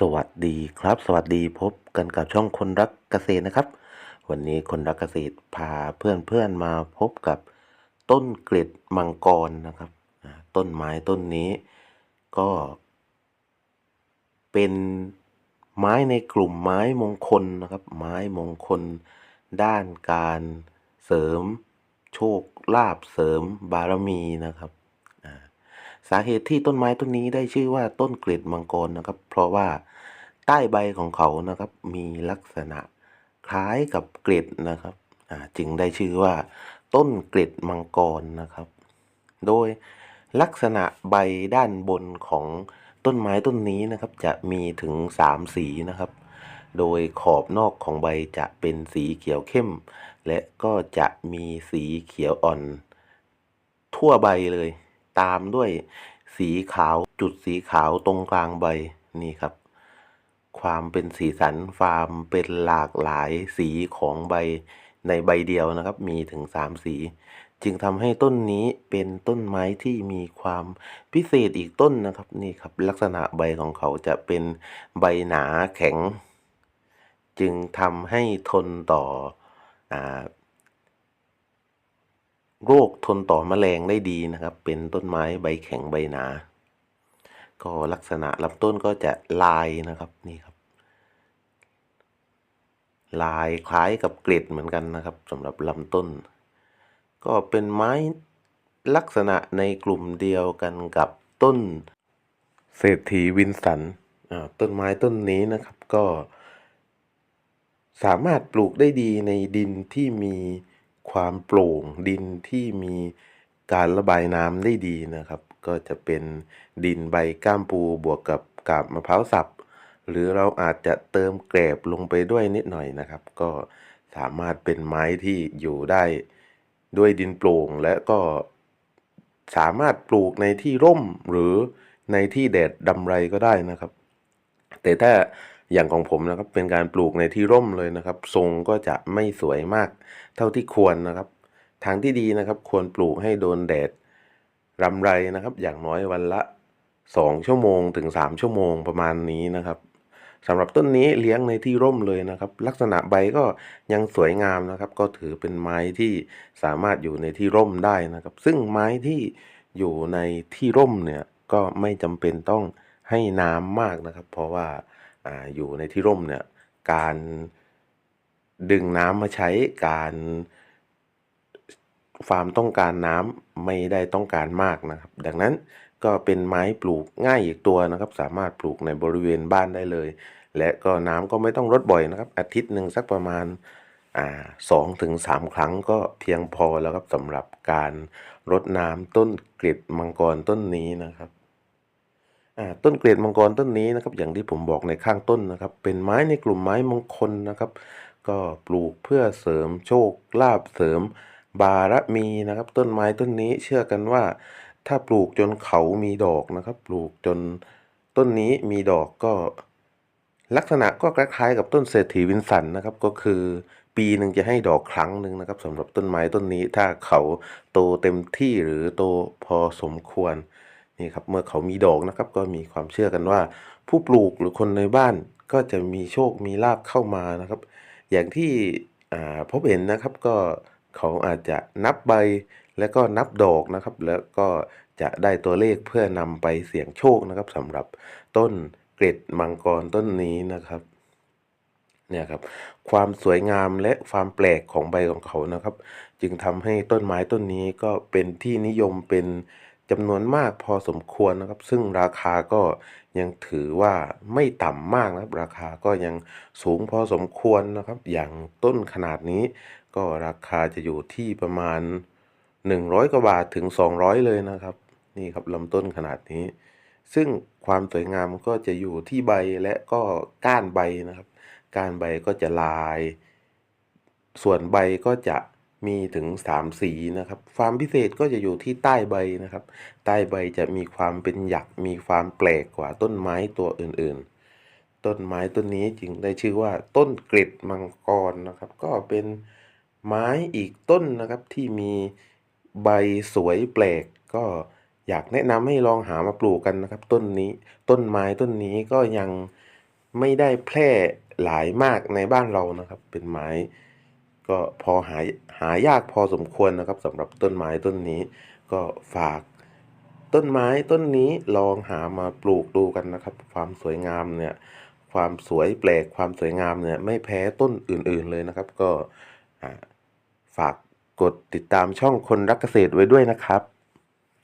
สวัสดีครับ สวัสดีพบกันกับช่องคนรักเกษตรนะครับ วันนี้คนรักเกษตรพาเพื่อนๆมาพบกับต้นเกล็ดมังกรนะครับ ต้นไม้ต้นนี้ก็ เป็นไม้ในกลุ่มไม้มงคลนะครับ ไม้มงคล ด้านการเสริม โชคลาภเสริมบารมีนะครับ สาเหตุที่ต้นไม้ต้นนี้ได้ชื่อว่าต้นเกล็ดมังกรนะครับ เพราะว่าใต้ใบของเขานะครับ มีลักษณะคล้ายกับเกล็ดนะครับจึงได้ชื่อว่า ต้นเกล็ดมังกรนะครับ โดยลักษณะใบด้านบนของต้นไม้ต้นนี้นะครับ จะมีถึงสามสีนะครับ โดยขอบนอกของใบจะเป็นสีเขียวเข้ม และก็จะมีสีเขียวอ่อน ทั่วใบเลย ตามด้วยสีขาวจุดสีขาวตรงกลางใบนี่ครับ ความเป็นสีสันฟาร์มเป็นหลากหลายสีของใบในใบเดียวนะครับ มีถึงสามสี จึงทำให้ต้นนี้เป็นต้นไม้ที่มีความพิเศษอีกต้นนะครับนี่ครับ ลักษณะใบของเขาจะเป็นใบหนาแข็ง จึงทำให้ทนต่ออ โรคทนต่อแมลงได้ดีนะครับ เป็นต้นไม้ใบแข็งใบหนา ก็ลักษณะลำต้นก็จะลายนะครับนี่ครับ ลายคล้ายกับเกล็ดเหมือนกันนะครับสำหรับลำต้น ก็เป็นไม้ลักษณะในกลุ่มเดียวกันกับต้น เศรษฐีวินสันต้นไม้ต้นนี้นะครับก็ สามารถปลูกได้ดีในดินที่มี ความโปร่งดินที่มีการระบายน้ำได้ดีนะครับ ก็จะเป็นดินใบก้ามปูบวกกับกาบมะพร้าวสับ หรือเราอาจจะเติมแกลบลงไปด้วยนิดหน่อยนะครับ ก็สามารถเป็นไม้ที่อยู่ได้ด้วยดินโปร่งและก็สามารถปลูกในที่ร่มหรือในที่แดดดำไรก็ได้นะครับ แต่ถ้า อย่างของผมนะครับเป็นการปลูกในที่ร่มเลยนะครับ ทรงก็จะไม่สวยมากเท่าที่ควรนะครับ ทางที่ดีนะครับควรปลูกให้โดนแดดรำไรนะครับ อย่างน้อยวันละ 2 ชั่วโมงถึง 3 ชั่วโมงประมาณนี้นะครับสำหรับต้นนี้เลี้ยงในที่ร่มเลยนะครับ ลักษณะใบก็ยังสวยงามนะครับ ก็ถือเป็นไม้ที่สามารถอยู่ในที่ร่มได้นะครับ ซึ่งไม้ที่อยู่ในที่ร่มเนี่ยก็ไม่จำเป็นต้องให้น้ำมากนะครับ เพราะว่า ออยู่ในที่ร่มเนี่ยการดึงน้ำมาใช้การฟาร์มต้องการน้ำไม่ได้ต้องการมากนะครับ ดังนั้นก็เป็นไม้ปลูกง่ายอีกตัวนะครับ สามารถปลูกในบริเวณบ้านได้เลย และก็น้ำก็ไม่ต้องรดบ่อยนะครับ อาทิตย์หนึ่งสักประมาณสองถึงสามครั้งก็เพียงพอแล้วครับสำหรับการรดน้ำต้นกล็ดมังกรต้นนี้นะครับ ต้นเกรดมังกรต้นนี้นะครับ อย่างที่ผมบอกในข้างต้นนะครับ เป็นไม้ในกลุ่มไม้มงคลนะครับ ก็ปลูกเพื่อเสริมโชคลาภเสริม บารมีนะครับ ต้นไม้ต้นนี้เชื่อกันว่า ถ้าปลูกจนเขามีดอกนะครับ ปลูกจนต้นนี้มีดอกก็ ลักษณะก็คล้ายๆกับต้นเศรษฐีวินสันนะครับ ก็คือปีหนึ่งจะให้ดอกครั้งหนึ่งนะครับสำหรับต้นไม้ต้นนี้ถ้าเขาโตเต็มที่หรือโตพอสมควร นี่ครับเมื่อเขามีดอกนะครับ ก็มีความเชื่อกันว่า ผู้ปลูกหรือคนในบ้านก็จะมีโชคมีลาภเข้ามานะครับ อย่างที่พบเห็นนะครับก็เขาอาจจะนับใบแล้วก็นับดอกนะครับ แล้วก็จะได้ตัวเลขเพื่อนำไปเสี่ยงโชคนะครับสำหรับต้นเกร็ดมังกรต้นนี้นะครับเนี่ยครับความสวยงามและความแปลกของใบของเขานะครับ จึงทำให้ต้นไม้ต้นนี้ก็เป็นที่นิยมเป็น จำนวนมากพอสมควรนะครับ ซึ่งราคาก็ยังถือว่าไม่ต่ำมากนะครับ ราคาก็ยังสูงพอสมควรนะครับ อย่างต้นขนาดนี้ ก็ราคาจะอยู่ที่ประมาณ 100กว่าบาทถึง 200 เลยนะครับ นี่ครับลำต้นขนาดนี้ ซึ่งความสวยงามก็จะอยู่ที่ใบและก็ก้านใบนะครับ ก้านใบก็จะลาย ส่วนใบก็จะ มีถึง 3 สีนะครับ ความพิเศษก็จะอยู่ที่ใต้ใบนะครับ ใต้ใบจะมีความเป็นหยัก มีความแปลกกว่าต้นไม้ตัวอื่นๆ ต้นไม้ต้นนี้จึงได้ชื่อว่าต้นเกล็ดมังกรนะครับ ก็เป็นไม้อีกต้นนะครับที่มีใบสวยแปลก ก็อยากแนะนำให้ลองหามาปลูกกันนะครับ ต้นนี้ต้นไม้ต้นนี้ก็ยังไม่ได้แพร่หลายมากในบ้านเรานะครับ เป็นไม้ ก็พอหาหายากพอสมควรนะครับสำหรับต้นไม้ต้นนี้ ก็ฝากต้นไม้ต้นนี้ลองหามาปลูกดูกันนะครับ ความสวยงามเนี่ยความสวยแปลกความสวยงามเนี่ยไม่แพ้ต้นอื่น ๆเลยนะครับ ก็ฝากกดติดตามช่องคนรักเกษตรไว้ด้วยนะครับ